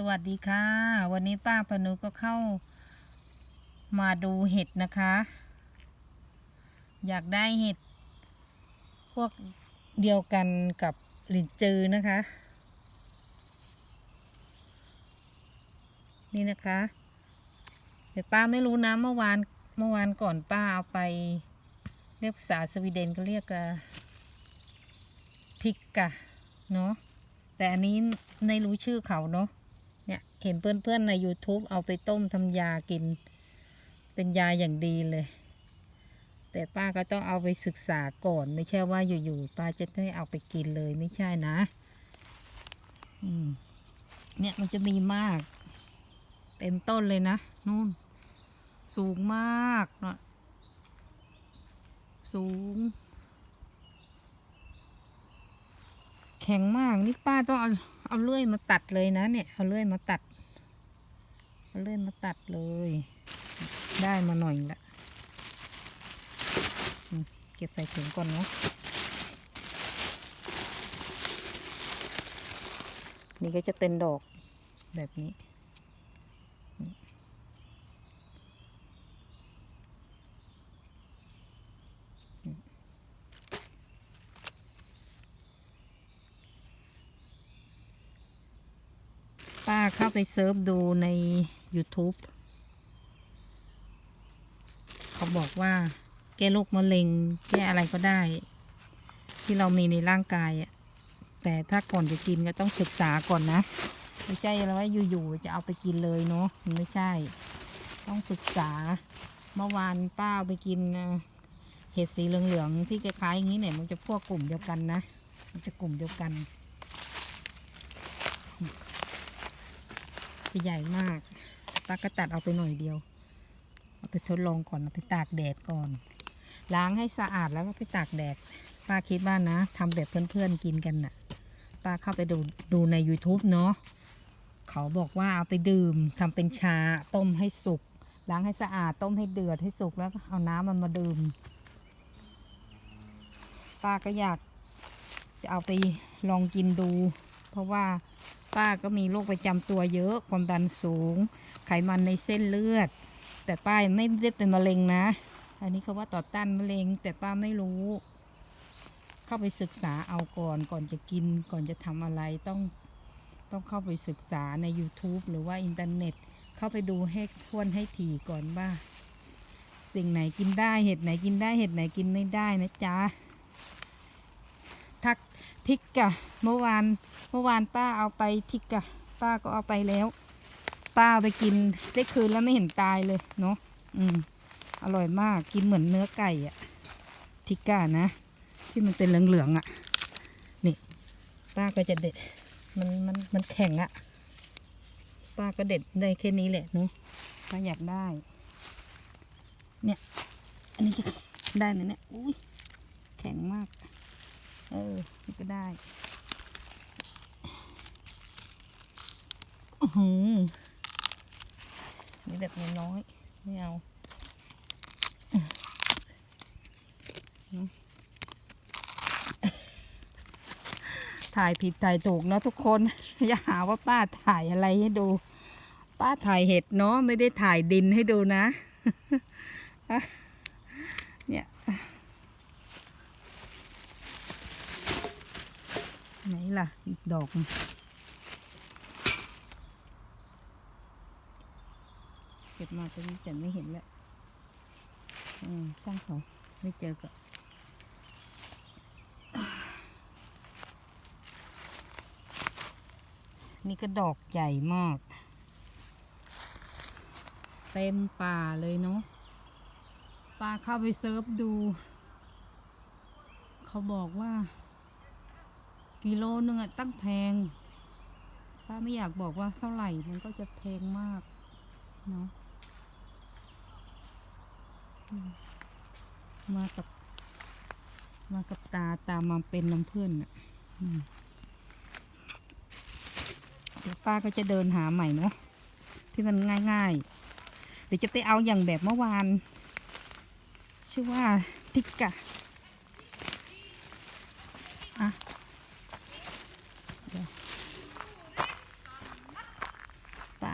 สวัสดีค่ะ วันนี้ป้าพนุก็เข้ามาดูเห็ดนะคะ อยากได้เห็ด พวกเดียวกันกับหลินจือนะคะ นี่นะคะแต่ป้าไม่รู้นะเมื่อวานเมื่อวานก่อนป้าเอาไป เรียกภาษาสวีเดนก็เรียกทิกกะเนาะแต่อันนี้ไม่รู้ชื่อเขาเนาะ เห็นเพื่อนๆใน YouTube เอาไปต้มทำยากิน เป็นยาอย่างดีเลย แต่ป้าก็ต้องเอาไปศึกษาก่อน ไม่ใช่ว่าอยู่ๆป้าจะได้เอาไปกินเลยไม่ใช่นะ อืม เนี่ยมันจะมีมาก เต็มต้นเลยนะนู่น สูงมากเนาะสูง แข็งมาก นี่ป้าต้องเอาเอาเลื่อยมาตัดเลยนะ เนี่ย เอาเลื่อยมาตัด เอาเลื่อยมาตัดเลย ได้มาหน่อยละเก็บใส่ถุงก่อนเนาะนี่ก็จะเป็นดอกแบบนี้ เข้าไปเซิร์ฟดูใน YouTube เขาบอกว่า แก้โรคมะเร็ง แก้อะไรก็ได้ ที่เรามีในร่างกายอะแต่ถ้าก่อนจะกินก็ต้องศึกษาก่อนนะ ไม่ใช่แล้วว่าอยู่ๆจะเอาไปกินเลยเนาะมันไม่ใช่ ต้องศึกษาเมื่อวานป้าเอาไปกินเห็ดสีเหลืองๆที่คล้ายๆอย่างนี้เนี่ยมันจะพวกกลุ่มเดียวกันนะ มันจะกลุ่มเดียวกัน จะใหญ่มากป้าก็ตัดเอาไปหน่อยเดียว เอาไปทดลองก่อน เอาไปตากแดดก่อน ล้างให้สะอาดแล้วก็ไปตากแดด ป้าคิดว่านะทำแบบเพื่อนๆกินกันน่ะ ป้าเข้าไปดูดูใน YouTube เนาะ เขาบอกว่าเอาไปดื่มทำเป็นชา ต้มให้สุก ล้างให้สะอาด ต้มให้เดือดให้สุก แล้วก็เอาน้ำมันมาดื่ม ป้าก็อยากจะเอาไปลองกินดู เพราะว่า ป้าก็มีโรคประจำตัวเยอะ ความดันสูง ไขมันในเส้นเลือด แต่ป้าไม่ได้เป็นมะเร็งนะ อันนี้เขาว่าต่อต้านมะเร็ง แต่ป้าไม่รู้ เข้าไปศึกษาเอาก่อนก่อนจะกิน ก่อนจะทำอะไรต้องต้องเข้าไปศึกษาใน YouTube หรือว่าอินเทอร์เน็ต เข้าไปดูให้ทวนให้ถี่ก่อนว่า สิ่งไหนกินได้เห็ดไหนกินได้เห็ดไหนกินไม่ได้นะจ๊ะ ทิกกะเมื่อวานเมื่อวานป้าเอาไปทิกกะป้าก็เอาไปแล้ว ป้าเอาไปกินได้คืนแล้วไม่เห็นตายเลยเนาะอืมอร่อยมากกินเหมือนเนื้อไก่อะทิกกะนะ ที่มันเป็นเหลืองๆอะนี่ ป้าก็จะเด็ด มันมันมันแข็งอะป้าก็เด็ดได้แค่นี้แหละเนาะป้าอยากได้ เนี่ย อันนี้จะได้ไหมเนี่ยอุ้ยแข็งมาก ออนี่ก็ได้หือนี่แบบน้อยไม่เอาถ่ายผิดถ่ายถูกเนาะทุกคน อย่าหาว่าป้าถ่ายอะไรให้ดู ป้าถ่ายเห็ดเนาะไม่ได้ถ่ายดินให้ดูนะเนี่ย ไหนล่ะ อีกดอกหนึ่งเก็บมาตรงนี้แต่ไม่เห็นแล้วอืมช่างเขาไม่เจอก็นี่ก็ดอกใหญ่มาก เต็มป่าเลยเนาะป้าเข้าไปเซิร์ฟดู เขาบอกว่า กิโลนึงอะตั้งแพงป้าไม่อยากบอกว่าเท่าไหร่มันก็จะแพงมากเนาะมากับ มากับตาตามมาเป็นน้ำเพื่อนอะเดี๋ยวป้าก็จะเดินหาใหม่เนาะที่มันง่ายๆ เดี๋ยวจะไปเอาอย่างแบบเมื่อวาน ชื่อว่าทิกกะ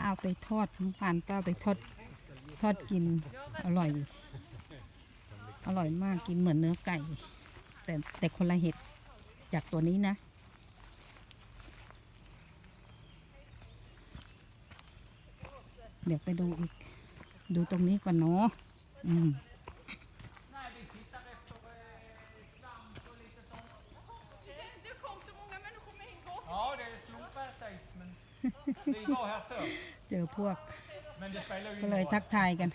เอา ไปทอดน้ำผ่านป้าไปทอดทอดกินอร่อย อร่อยมากกินเหมือนเนื้อไก่ แต่แต่คนละเห็ดจากตัวนี้นะเดี๋ยวไปดูอีก ดูตรงนี้ก่อนเนาะอืม เจอพวก ก็เลยทักทายกัน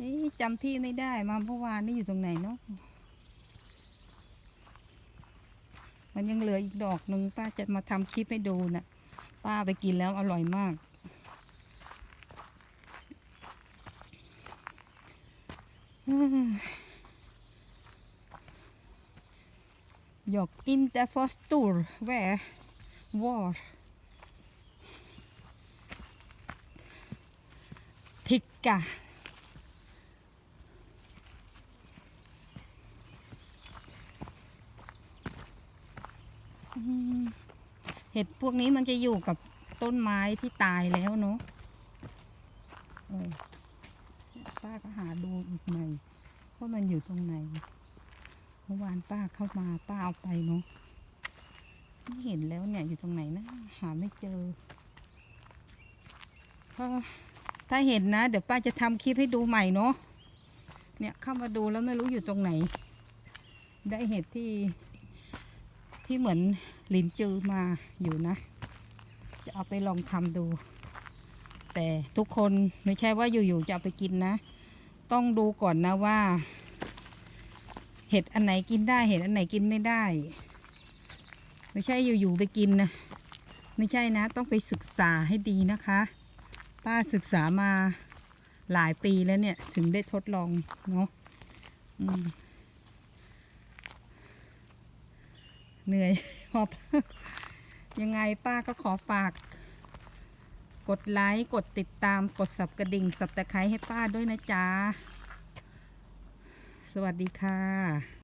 นี่จำที่ไม่ได้มาเมื่อวานนี่อยู่ตรงไหนเนาะมันยังเหลืออีกดอกหนึ่งป้าจะมาทำคลิปให้ดูนะ่ะ ป้าไปกินแล้วอร่อยมากหยอก อินแต่ฟอสตูร์แวร์วอร์ทิกกะอืมเห็ดพวกนี้มันจะอยู่กับต้นไม้ที่ตายแล้วเนาะป้าก็หาดูอีกหน่อยว่ามันอยู่ตรงไหน มื่อวานป้าเข้ามาป้าเอาไปเนาะไม่เห็นแล้วเนี่ยอยู่ตรงไหนนะหาไม่เจอถ้าเห็นนะ เดี๋ยวป้าจะทำคลิปให้ดูใหม่เนาะเนี่ยเข้ามาดูแล้วไม่รู้อยู่ตรงไหน ได้เห็ดที่ที่เหมือนลินจือมาอยู่นะ จะเอาไปลองทำดู แต่ทุกคนไม่ใช่ว่าอยู่ๆจะเอาไปกินนะ ต้องดูก่อนนะว่า เห็ดอันไหนกินได้ เห็ดอันไหนกินไม่ได้ ไม่ใช่อยู่ๆไปกินนะ ไม่ใช่นะ ต้องไปศึกษาให้ดีนะคะ ป้าศึกษามาหลายปีแล้วเนี่ย ถึงได้ทดลองเนาะเหนื่อยหอบยังไงป้าก็ขอฝาก กดไลค์ กดติดตาม กดสับกระดิ่งสับตะไคร้ให้ป้าด้วยนะจ๊ะ สวัสดีค่ะ